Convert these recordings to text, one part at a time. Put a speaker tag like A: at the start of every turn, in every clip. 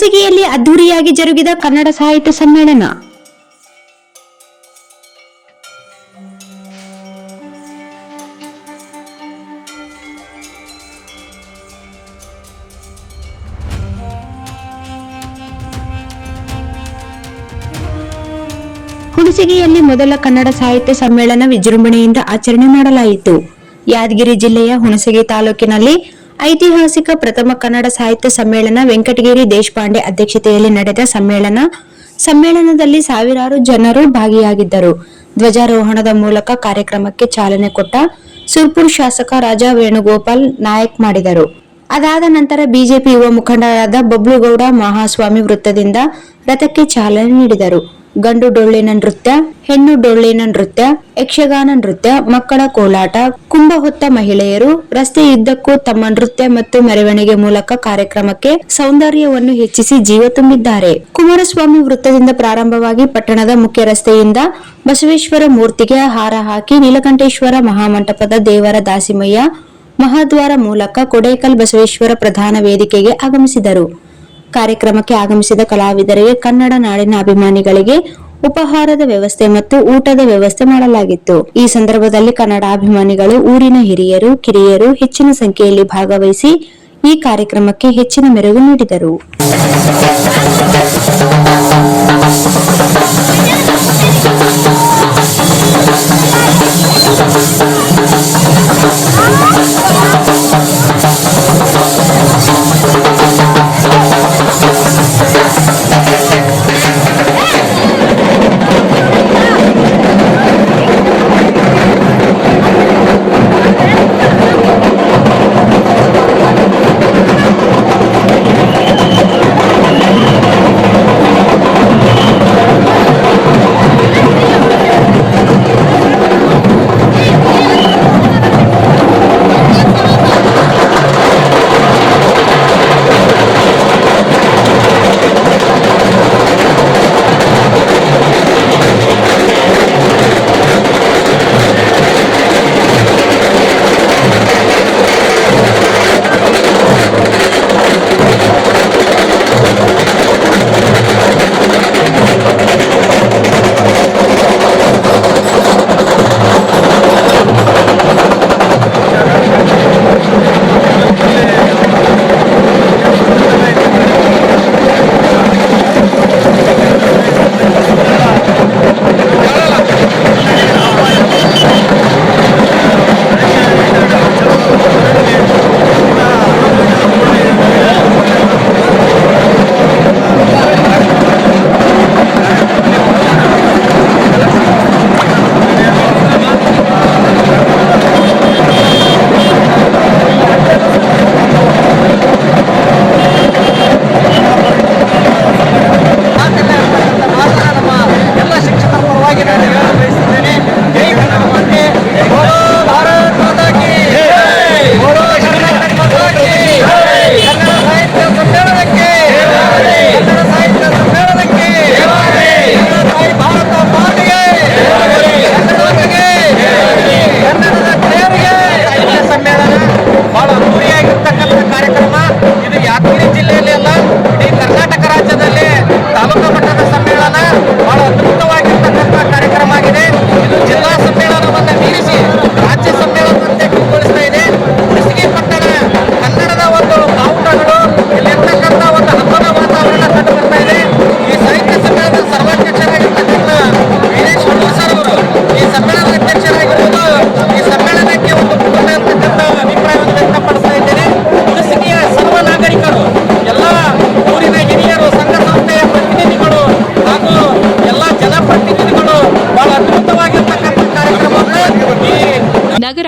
A: ಹುಣಸಗಿಯಲ್ಲಿ ಅದ್ದೂರಿಯಾಗಿ ಜರುಗಿದ ಕನ್ನಡ ಸಾಹಿತ್ಯ ಸಮ್ಮೇಳನ. ಹುಣಸಗಿಯಲ್ಲಿ ಮೊದಲ ಕನ್ನಡ ಸಾಹಿತ್ಯ ಸಮ್ಮೇಳನ ವಿಜೃಂಭಣೆಯಿಂದ ಆಚರಣೆ ಮಾಡಲಾಯಿತು. ಯಾದಗಿರಿ ಜಿಲ್ಲೆಯ ಹುಣಸಗಿ ತಾಲೂಕಿನಲ್ಲಿ ಐತಿಹಾಸಿಕ ಪ್ರಥಮ ಕನ್ನಡ ಸಾಹಿತ್ಯ ಸಮ್ಮೇಳನ ವೆಂಕಟಗಿರಿ ದೇಶಪಾಂಡೆ ಅಧ್ಯಕ್ಷತೆಯಲ್ಲಿ ನಡೆದ ಸಮ್ಮೇಳನ. ಸಮ್ಮೇಳನದಲ್ಲಿ ಸಾವಿರಾರು ಜನರು ಭಾಗಿಯಾಗಿದ್ದರು. ಧ್ವಜಾರೋಹಣದ ಮೂಲಕ ಕಾರ್ಯಕ್ರಮಕ್ಕೆ ಚಾಲನೆ ಕೊಟ್ಟ ಸುರ್ಪುರ್ ಶಾಸಕ ರಾಜಾ ವೇಣುಗೋಪಾಲ್ ನಾಯಕ್ ಮಾಡಿದರು. ಅದಾದ ನಂತರ ಬಿಜೆಪಿ ಯುವ ಮುಖಂಡರಾದ ಬಬ್ಲುಗೌಡ ಮಹಾಸ್ವಾಮಿ ವೃತ್ತದಿಂದ ರಥಕ್ಕೆ ಚಾಲನೆ ನೀಡಿದರು. ಗಂಡು ಡೊಳ್ಳಿನ ನೃತ್ಯ, ಹೆಣ್ಣು ಡೊಳ್ಳಿನ ನೃತ್ಯ, ಯಕ್ಷಗಾನ ನೃತ್ಯ, ಮಕ್ಕಳ ಕೋಲಾಟ, ಕುಂಭ ಹೊತ್ತ ಮಹಿಳೆಯರು ರಸ್ತೆಯುದ್ದಕ್ಕೂ ತಮ್ಮ ನೃತ್ಯ ಮತ್ತು ಮೆರವಣಿಗೆ ಮೂಲಕ ಕಾರ್ಯಕ್ರಮಕ್ಕೆ ಸೌಂದರ್ಯವನ್ನು ಹೆಚ್ಚಿಸಿ ಜೀವ ತುಂಬಿದ್ದಾರೆ. ಕುಮಾರಸ್ವಾಮಿ ವೃತ್ತದಿಂದ ಪ್ರಾರಂಭವಾಗಿ ಪಟ್ಟಣದ ಮುಖ್ಯ ರಸ್ತೆಯಿಂದ ಬಸವೇಶ್ವರ ಮೂರ್ತಿಗೆ ಹಾರ ಹಾಕಿ ನೀಲಕಂಠೇಶ್ವರ ಮಹಾಮಂಟಪದ ದೇವರ ದಾಸಿಮಯ್ಯ ಮಹಾದ್ವಾರ ಮೂಲಕ ಕೊಡೇಕಲ್ ಬಸವೇಶ್ವರ ಪ್ರಧಾನ ವೇದಿಕೆಗೆ ಆಗಮಿಸಿದರು. ಕಾರ್ಯಕ್ರಮಕ್ಕೆ ಆಗಮಿಸಿದ ಕಲಾವಿದರಿಗೆ ಕನ್ನಡ ನಾಡಿನ ಅಭಿಮಾನಿಗಳಿಗೆ ಉಪಹಾರದ ವ್ಯವಸ್ಥೆ ಮತ್ತು ಊಟದ ವ್ಯವಸ್ಥೆ ಮಾಡಲಾಗಿತ್ತು. ಈ ಸಂದರ್ಭದಲ್ಲಿ ಕನ್ನಡ ಅಭಿಮಾನಿಗಳು ಊರಿನ ಹಿರಿಯರು, ಕಿರಿಯರು ಹೆಚ್ಚಿನ ಸಂಖ್ಯೆಯಲ್ಲಿ ಭಾಗವಹಿಸಿ ಈ ಕಾರ್ಯಕ್ರಮಕ್ಕೆ ಹೆಚ್ಚಿನ ಮೆರುಗು ನೀಡಿದರು.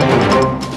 B: Thank you.